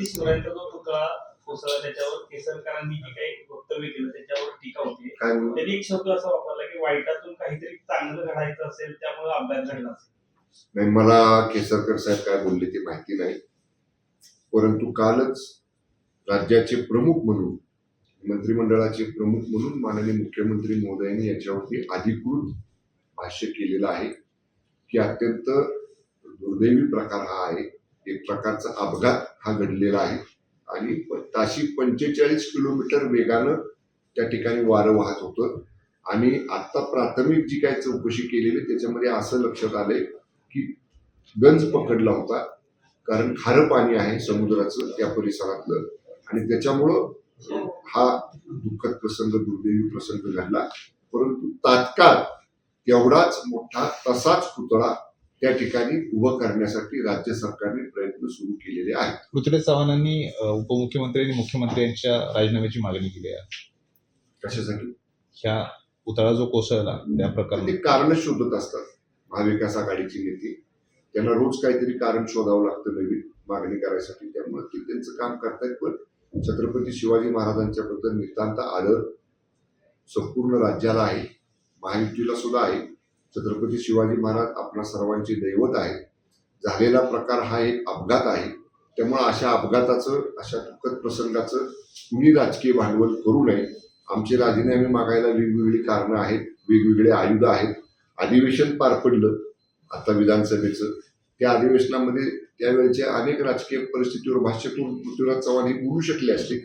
छत्रपती शिवरायांचा जो पुतळा कोसळला त्याच्यावर केसरकरांनी जे काही वक्तव्य केलं त्याच्यावर टीका होती. त्यांनी एक शब्द असा वापरला की वाईटातून काहीतरी चांगलं घडायचं असेल त्यामुळे अपघात घडला असेल. नाही मला केसरकर साहेब काय बोलले ते माहिती नाही. परंतु कालच राज्याचे प्रमुख म्हणून मंत्रिमंडळाचे प्रमुख म्हणून माननीय मुख्यमंत्री महोदयांनी याच्यावरती अधिकृत भाष्य केलेलं आहे की अत्यंत दुर्दैवी प्रकार हा आहे. एक प्रकारचा अपघात हा घडलेला आहे. आणि ताशी पंचेचाळीस किलोमीटर वेगानं त्या ठिकाणी वारं वाहत होतं. आणि आता प्राथमिक जी काय चौकशी केलेली त्याच्यामध्ये असं लक्षात आलंय की गंज पकडला होता. कारण खारं पाणी आहे समुद्राचं त्या परिसरातलं. आणि त्याच्यामुळं हा दुःखद प्रसंग दुर्दैवी प्रसंग घडला. परंतु तात्काळ तेवढाच मोठा तसाच पुतळा त्या ठिकाणी उभं करण्यासाठी राज्य सरकारने प्रयत्न सुरू केलेले आहेत. पृथ्वीराज चव्हाणांनी उपमुख्यमंत्री आणि मुख्यमंत्री यांच्या राजीनाम्याची मागणी केली आहे. कशासाठी? ह्या पुतळा जो कोसळला त्या प्रकरणी ते कारण शोधत असतात. महाविकास आघाडीची नेते त्यांना रोज काहीतरी कारण शोधावं लागतं नवीन मागणी करायसाठी. त्यामुळे ते त्यांचं काम करतायत पण छत्रपती शिवाजी महाराजांच्या बद्दल नितांत आदर संपूर्ण राज्याला आहे महायुतीला सुद्धा आहे. छत्रपती शिवाजी महाराज आपणा सर्वांचे दैवत आहे झालेला प्रकार हा एक अपघात आहे. त्यामुळे अशा अपघाताचं अशा दुःखद प्रसंगाचं कुणी राजकीय भांडवल करू नये. आमचे राजीनामे मागायला वेगवेगळी कारणं आहेत वेगवेगळे आयुध आहेत. अधिवेशन पार पडलं आता विधानसभेचं. त्या अधिवेशनामध्ये त्यावेळेच्या अनेक राजकीय परिस्थितीवर भाष्य करून पृथ्वीराज चव्हाण हे बोलू शकले असते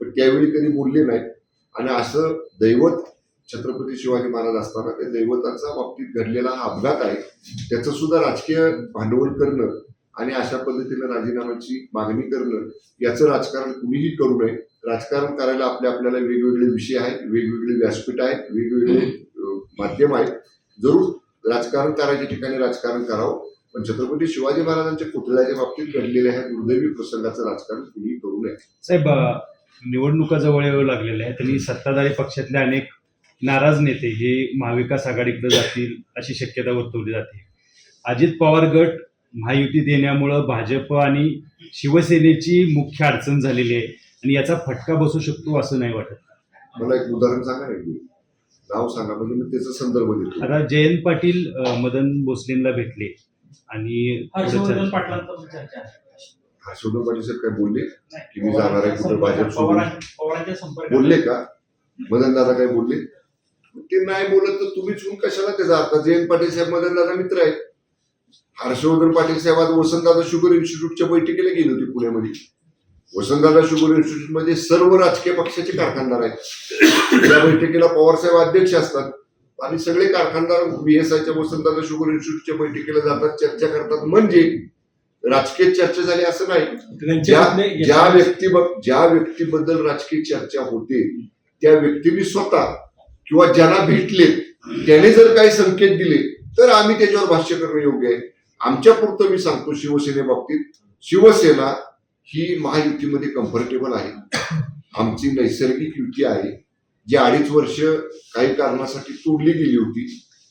पण त्यावेळी कधी बोलले नाहीत. आणि असं दैवत छत्रपती शिवाजी महाराज असताना त्या दैवताचा बाबतीत घडलेला हा अपघात आहे. त्याचं सुद्धा राजकीय भांडवल करणं आणि अशा पद्धतीनं राजीनाम्याची मागणी करणं याचं राजकारण कुणीही करू नये. राजकारण करायला आपल्या आपल्याला वेगवेगळे विषय आहेत वेगवेगळे व्यासपीठ आहेत वेगवेगळे माध्यम आहेत. जरूर राजकारण करायच्या ठिकाणी राजकारण करावं. पण छत्रपती शिवाजी महाराजांच्या पुतळ्याच्या बाबतीत घडलेल्या ह्या दुर्दैवी प्रसंगाचं राजकारण कुणीही करू नये. साहेब निवडणुका जवळ येऊ लागलेल्या आहेत आणि सत्ताधारी पक्षातले अनेक नाराज नेते हे महाविकास आघाडीकडे जातील अशी शक्यता वर्तवली जाते. अजित पवार गट महायुती देण्यामुळं भाजप आणि शिवसेनेची मुख्य अडचण झालेली आहे आणि याचा फटका बसू शकतो असं नाही वाटत. मला एक उदाहरण सांगा नाव सांगा म्हणजे मी त्याचा संदर्भ देतो. आता जयंत पाटील मदन भोसलेंना भेटले आणि हर्षवर्धन पाटील साहेब काय बोलले? की मी जाणार आहे कुठं भाजप बोलले का? मदन दादा काय बोलले? ते नाही बोलत तर तुम्ही चून कशाला त्याचा आता जयंत पाटील साहेब मदन दादा मित्र आहेत. हर्षवर्धन पाटील साहेब आज वसंतदादा शुगर इन्स्टिट्यूटच्या बैठकीला गेली होती पुण्यामध्ये. वसंतदादा शुगर इन्स्टिट्यूटमध्ये सर्व राजकीय पक्षाचे कारखानदार आहेत. या बैठकीला पवार साहेब अध्यक्ष असतात. आणि सगळे कारखानदार बीएसआयच्या वसंतदादा शुगर इन्स्टिट्यूटच्या बैठकीला जातात चर्चा करतात. म्हणजे राजकीय चर्चा झाली असं नाही. ज्या ज्या व्यक्ती ज्या व्यक्तीबद्दल राजकीय चर्चा होते त्या व्यक्तीने स्वतः किंवा ज्यांना भेटले त्याने जर काही संकेत दिले तर आम्ही त्याच्यावर भाष्य करणं योग्य आहे. आमच्या पुरतं मी सांगतो शिवसेनेबाबतीत शिवसेना ही महायुतीमध्ये कम्फर्टेबल आहे. आमची नैसर्गिक युती आहे. जी अडीच वर्ष काही कारणासाठी तोडली गेली होती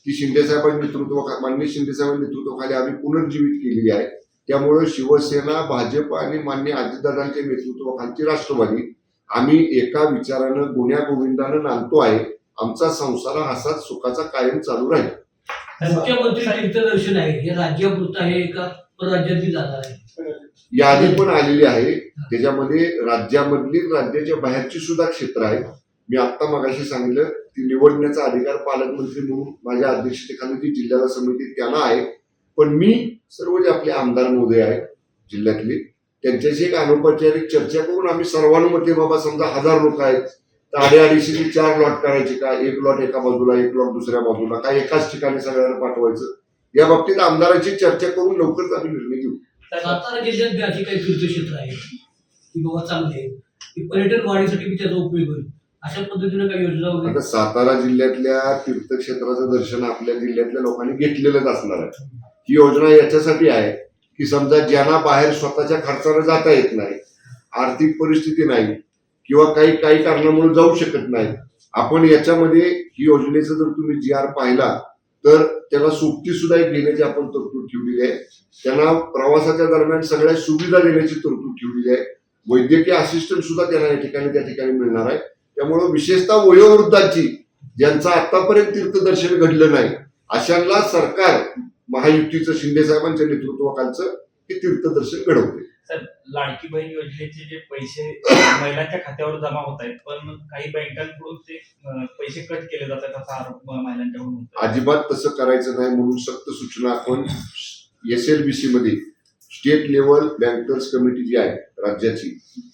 ती शिंदेसाहेबांच्या नेतृत्व मान्य शिंदेसाहेबांच्या नेतृत्वाखाली आम्ही पुनर्जीवित केलेली आहे. त्यामुळे शिवसेना भाजप आणि मान्य अजितदादांच्या नेतृत्वाखालची राष्ट्रवादी आम्ही एका विचारानं गुण्या गोविंदानं नांदतो आहे. आमचा संसार हा असाच सुखाचा कायम चालू राहील. मुख्यमंत्री तीर्थदर्शन आहे. हे राज्यापुरतं आहे का? परराज्यातही जाणार आहे. यादी पण आलेली आहे. त्याच्यामध्ये राज्यामधली राज्याच्या बाहेरची सुद्धा क्षेत्र आहेत. मी आत्ता मगाशी सांगितलं ती निवडण्याचा अधिकार पालकमंत्री म्हणून माझ्या अध्यक्षतेखाली जी जिल्ह्याला समिती त्यांना आहे. पण मी सर्व जे आपले आमदार महोदय आहेत जिल्ह्यातले त्यांच्याशी एक अनौपचारिक चर्चा करून आम्ही सर्वानुमते बाबा समजा हजार लोक आहेत तर अडीअडीचशे चार लॉट करायचे का? एक लॉट एका बाजूला एक लॉट दुसऱ्या बाजूला. काय एकाच ठिकाणी सगळ्यांना पाठवायचं? या बाबतीत आमदारांची चर्चा करून लवकरच आम्ही निर्णय घेऊ. सातारा जिल्ह्यात बी अशी काही तीर्थक्षेत्र आहेत की बाबा चांगले की पर्यटन वाढीसाठी त्याचा उपयोग होईल. अशा पद्धतीने काही योजना आता सातारा जिल्ह्यातल्या तीर्थक्षेत्राचं दर्शन आपल्या जिल्ह्यातल्या लोकांनी घेतलेलंच असणार आहे. ही योजना याच्यासाठी आहे की समजा ज्यांना बाहेर स्वतःच्या खर्चानं जाता येत नाही आर्थिक परिस्थिती नाही किंवा काही काही कारणामुळे जाऊ शकत नाही. आपण याच्यामध्ये ही योजनेचा जर तुम्ही जी आर पाहिला तर त्याला सुट्टी सुद्धा एक घेण्याची आपण तरतूद ठेवलेली आहे. त्यांना प्रवासाच्या दरम्यान सगळ्या सुविधा देण्याची तरतूद ठेवलेली आहे. वैद्यकीय असिस्टंट सुद्धा त्यांना या ठिकाणी त्या ठिकाणी मिळणार आहे. त्यामुळं विशेषतः वयोवृद्धांची ज्यांचं आतापर्यंत तीर्थदर्शन घडलं नाही अशांना सरकार महायुतीचं शिंदे साहेबांच्या नेतृत्वाखालचं हे तीर्थदर्शन घडवते सर लाडकी बहीण योजनेचे जे पैसे महिलांच्या खात्यावर जमा होत आहेत पण काही बँकांकडून ते पैसे कट केले जातात असा आरोप महिलांच्या महिलांच्याकडून अजिबात तसं करायचं नाही म्हणून सक्त सूचना आपण एस एल बी सी मध्ये स्टेट लेवल बँकर्स कमिटी जी आहे राज्याची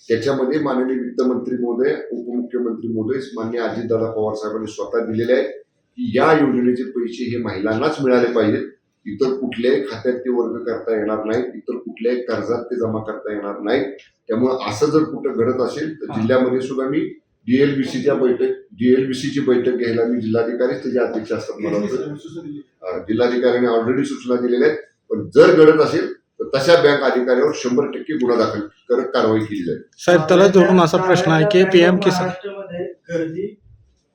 त्याच्यामध्ये माननीय वित्तमंत्री महोदय उपमुख्यमंत्री महोदय मान्य अजितदादा पवार साहेबांनी स्वतः दिलेले आहे की या योजनेचे पैसे हे महिलांनाच मिळाले पाहिजेत. इतर कुठल्याही खात्यात ते वर्ग करता येणार नाहीत इतर कुठल्याही कर्जात ते जमा करता येणार नाहीत त्यामुळे असं जर कुठं घडत असेल तर जिल्ह्यामध्ये सुद्धा मी डीएलबीसीच्या बैठक डीएलबीसीची बैठक घ्यायला मी जिल्हाधिकारीच त्याचे अध्यक्ष असतात मला जिल्हाधिकाऱ्यांनी ऑलरेडी सूचना दिलेल्या आहेत. पण जर घडत असेल तर तशा बँक अधिकाऱ्यावर शंभर टक्के गुन्हा दाखल करत कारवाई केली जाईल. साहेब त्याला जोडून असा प्रश्न आहे की पीएम किसान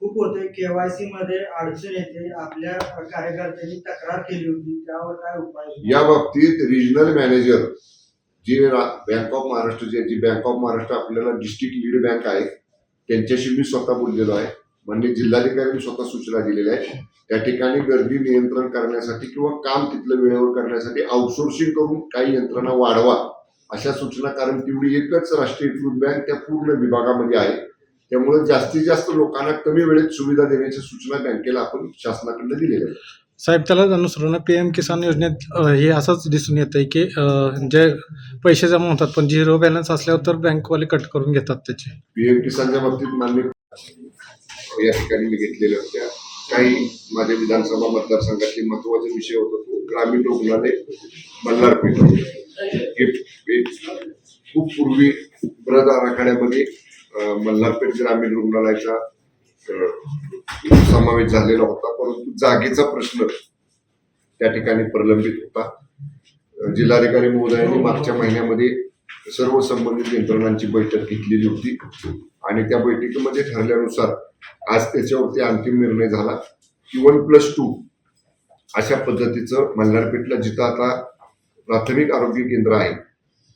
खूप होते केवायसी मध्ये अडचण येते. आपल्या कार्यकर्त्यांनी तक्रार केली होती. त्यावर काय उपाय या बाबतीत रिजनल मॅनेजर जी बँक ऑफ महाराष्ट्र जे जी बँक ऑफ महाराष्ट्र आपल्याला डिस्ट्रिक्ट लीड बँक आहे त्यांच्याशी मी स्वतः बोललेलो आहे. म्हणजे जिल्हाधिकाऱ्यांनी स्वतः सूचना दिलेल्या आहेत. त्या ठिकाणी गर्दी नियंत्रण करण्यासाठी किंवा काम तिथलं वेळेवर करण्यासाठी आउटसोर्सिंग करून काही यंत्रणा वाढवा अशा सूचना कारण तेवढी एकच राष्ट्रीयकृत बँक त्या पूर्ण विभागामध्ये आहे. त्यामुळे जास्तीत जास्त लोकांना कमी वेळेत सुविधा देण्याच्या सूचना बँकेला आपण शासनाकडनं दिलेल्या आहेत साहेब त्याला अनुसरून पीएम किसान योजनेत हे असंच दिसून येत आहे की जे पैसे जमा होतात पण झिरो बॅलन्स असल्यावर तर बँकवाले कट करून घेतात त्याचे. पीएम किसानच्या बाबतीत मान्य या ठिकाणी मी घेतलेल्या होत्या. काही माझ्या विधानसभा मतदारसंघातले महत्त्वाचा विषय होता तो ग्रामीण रुग्णालय मल्हारपेठ खूप पूर्वी ब्रद आराखड्यामध्ये मल्हारपेठ ग्रामीण रुग्णालयाचा समावेश झालेला होता. परंतु जागेचा प्रश्न त्या ठिकाणी प्रलंबित होता. जिल्हाधिकारी महोदयांनी मागच्या महिन्यामध्ये सर्व संबंधित यंत्रणांची बैठक घेतलेली होती. आणि त्या बैठकीमध्ये ठरल्यानुसार आज त्याच्यावरती अंतिम निर्णय झाला की वन प्लस टू अशा पद्धतीचं मल्हारपेठला जिथं आता प्राथमिक आरोग्य केंद्र आहे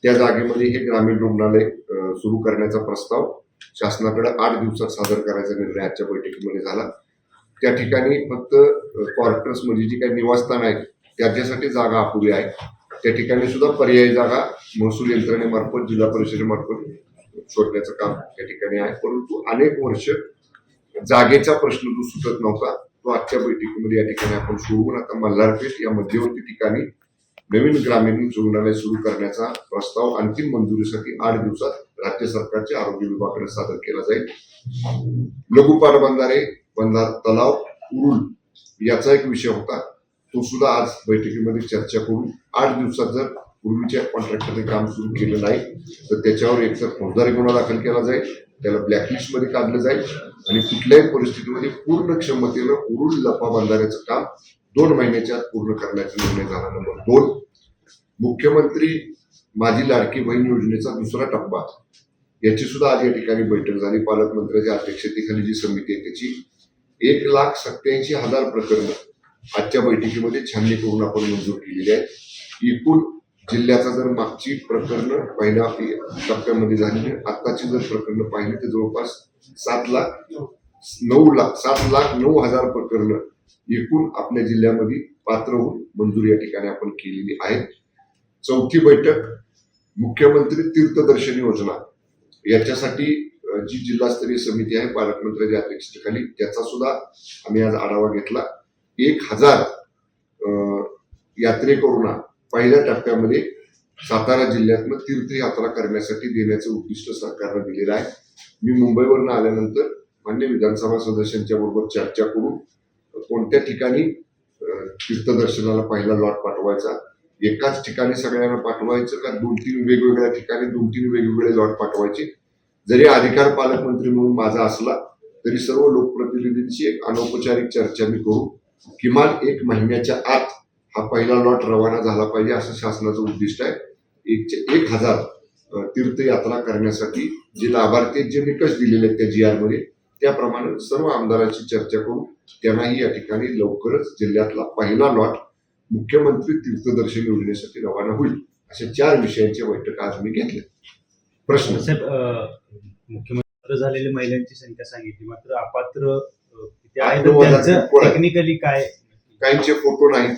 त्या जागेमध्ये हे ग्रामीण रुग्णालय सुरू करण्याचा प्रस्ताव शासनाकडे आठ दिवसात सादर करायचा निर्णय आजच्या बैठकीमध्ये झाला. त्या ठिकाणी फक्त क्वार्टर्समध्ये म्हणजे जी काही निवासस्थान आहेत त्याच्यासाठी जागा अपुरी आहे. त्या ठिकाणी सुद्धा पर्यायी जागा महसूल यंत्रणेमार्फत जिल्हा परिषदेमार्फत शोधण्याचं काम त्या ठिकाणी आहे. परंतु अनेक वर्ष जागेचा प्रश्न जो सुटत नव्हता तो आजच्या बैठकीमध्ये या ठिकाणी आपण सोडवून आता मल्हारपेठ या मध्यवर्ती ठिकाणी नवीन ग्रामीण रुग्णालय सुरू करण्याचा प्रस्ताव अंतिम मंजुरीसाठी आठ दिवसात राज्य सरकारच्या आरोग्य विभागाकडे सादर केला जाईल. लघु पाटबंधारे बंधार तलाव उरुल याचा एक विषय होता. तो सुद्धा आज बैठकीमध्ये चर्चा करून आठ दिवसात जर पूर्वीच्या कॉन्ट्रॅक्टरने काम सुरू केलं नाही तर त्याच्यावर एकतर फौजदारी गुन्हा दाखल केला जाईल त्याला ब्लॅकलिस्टमध्ये काढलं जाईल आणि कुठल्याही परिस्थितीमध्ये पूर्ण क्षमतेनं उरुल लपा बांधाऱ्याचं काम दोन महिन्याच्या आत पूर्ण करण्याचा निर्णय झाला. नंबर दोन मुख्यमंत्री माझी लाडकी बहीण योजनेचा दुसरा टप्पा. याची सुद्धा आज या ठिकाणी बैठक झाली. पालकमंत्र्याच्या अध्यक्षतेखाली जी समिती आहे त्याची. एक लाख सत्याऐंशी हजार प्रकरणं आजच्या बैठकीमध्ये छाननी करून आपण मंजूर केलेली आहे एकूण जिल्ह्याचा जर मागची प्रकरणं पहिल्या टप्प्यामध्ये झाली आत्ताची जर प्रकरणं पाहिली तर जवळपास सात लाख नऊ लाख सात लाख नऊ हजार प्रकरणं एकूण आपल्या जिल्ह्यामध्ये पात्र होऊन मंजूर या ठिकाणी आपण केलेली आहे चौथी बैठक मुख्यमंत्री तीर्थदर्शन योजना. याच्यासाठी जी जिल्हास्तरीय समिती आहे पालकमंत्र्यांच्या अध्यक्षतेखाली त्याचा सुद्धा आम्ही आज आढावा घेतला. एक हजार यात्रेकरूंना पहिल्या टप्प्यामध्ये सातारा जिल्ह्यातनं तीर्थयात्रा करण्यासाठी देण्याचं उद्दिष्ट सरकारनं दिलेलं आहे. मी मुंबईवरनं आल्यानंतर मान्य विधानसभा सदस्यांच्या बरोबर चर्चा करून कोणत्या ठिकाणी तीर्थदर्शनाला पहिला लॉट पाठवायचा एकाच ठिकाणी सगळ्यांना पाठवायचं का? दोन तीन वेगवेगळ्या ठिकाणी दोन तीन वेगवेगळे लॉट पाठवायचे. जरी अधिकार पालकमंत्री म्हणून माझा असला तरी सर्व लोकप्रतिनिधींची एक अनौपचारिक चर्चा मी करू. किमान एक महिन्याच्या आत हा पहिला लॉट रवाना झाला पाहिजे असं शासनाचं उद्दिष्ट आहे. एक एक हजार तीर्थयात्रा करण्यासाठी जे लाभार्थी जे निकष दिलेले आहेत त्या जी आरमध्ये त्याप्रमाणे सर्व आमदारांची चर्चा करू. त्यांनाही या ठिकाणी लवकरच जिल्ह्यातला पहिला लॉट मुख्यमंत्री तीर्थदर्शन योजनेसाठी रवाना होईल अशा चार विषयांच्या बैठका आज मी घेतल्या. प्रश्न. साहेब मुख्यमंत्री झालेल्या महिलांची संख्या सांगितली मात्र अपात्र. टेक्निकली काय? काहींचे फोटो नाहीत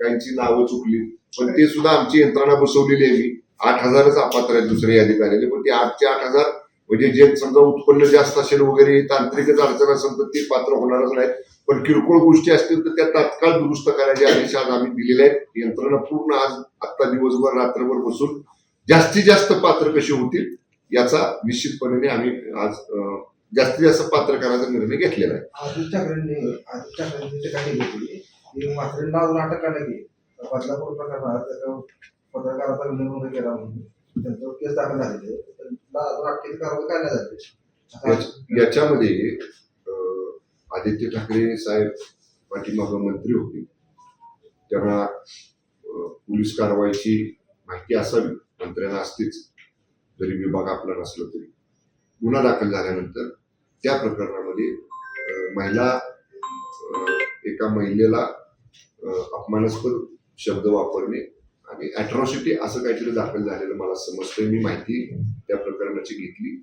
काहींची नावं चुकली पण ते सुद्धा आमची यंत्रणा बसवलेली आहे मी. आठ हजारच अपात्र आहेत दुसरे यादीत आलेले पण ते आठचे आठ हजार म्हणजे जे समजा उत्पन्न जास्त असेल वगैरे तांत्रिकच अडचण असेल तर ते पात्र होणारच नाही पण किरकोळ गोष्टी असतील तर त्या तात्काळ दुरुस्त करायचे आदेश आज आम्ही दिलेले आहेत. यंत्रणा पूर्ण आज आत्ता दिवसभर रात्रभर बसून जास्तीत जास्त पात्र कशी होतील याचा निश्चितपणे आम्ही आज जास्तीत जास्त पात्र करायचा निर्णय घेतलेला आहे. ठाकरेंनी ठिकाणी घेतली की बदलापूर प्रकरणात पत्रकाराचा विनोद केला म्हणून त्यांच्यावर केस दाखल झालेली कारवाई आली याच- याच्यामध्ये आदित्य ठाकरे साहेब पाठीमाग मंत्री होते. त्यांना पोलीस कारवाईची माहिती असावी मंत्र्यांना असतेच. जरी विभाग आपला नसला तरी. गुन्हा दाखल झाल्यानंतर त्या प्रकरणामध्ये महिला एका महिलेला अपमानास्पद शब्द वापरणे आणि अॅट्रॉसिटी असं काहीतरी दाखल झालेलं मला समजतंय. मी माहिती त्या प्रकरणाची घेतली.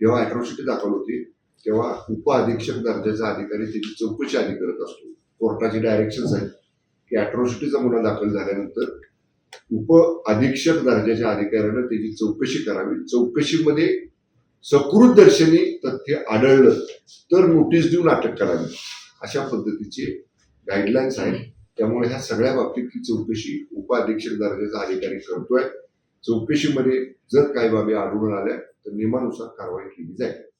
जेव्हा अॅट्रॉसिटी दाखल होती तेव्हा उप अधीक्षक दर्जाचा अधिकारी त्याची चौकशी आधी करत असतो. कोर्टाचे डायरेक्शन आहेत. की अॅट्रॉसिटीचा गुन्हा दाखल झाल्यानंतर उप अधीक्षक दर्जाच्या अधिकाऱ्यानं त्याची चौकशी करावी. चौकशीमध्ये सकृत दर्शनी तथ्य आढळलं तर नोटीस देऊन अटक करावी. अशा पद्धतीचे गाईडलाईन्स आहेत. त्यामुळे ह्या सगळ्या बाबतीत ही चौकशी उप अधीक्षक दर्जाचा अधिकारी करतोय. चौकशीमध्ये जर काही बाबी आढळून आल्या तर नियमानुसार कारवाई केली जाईल.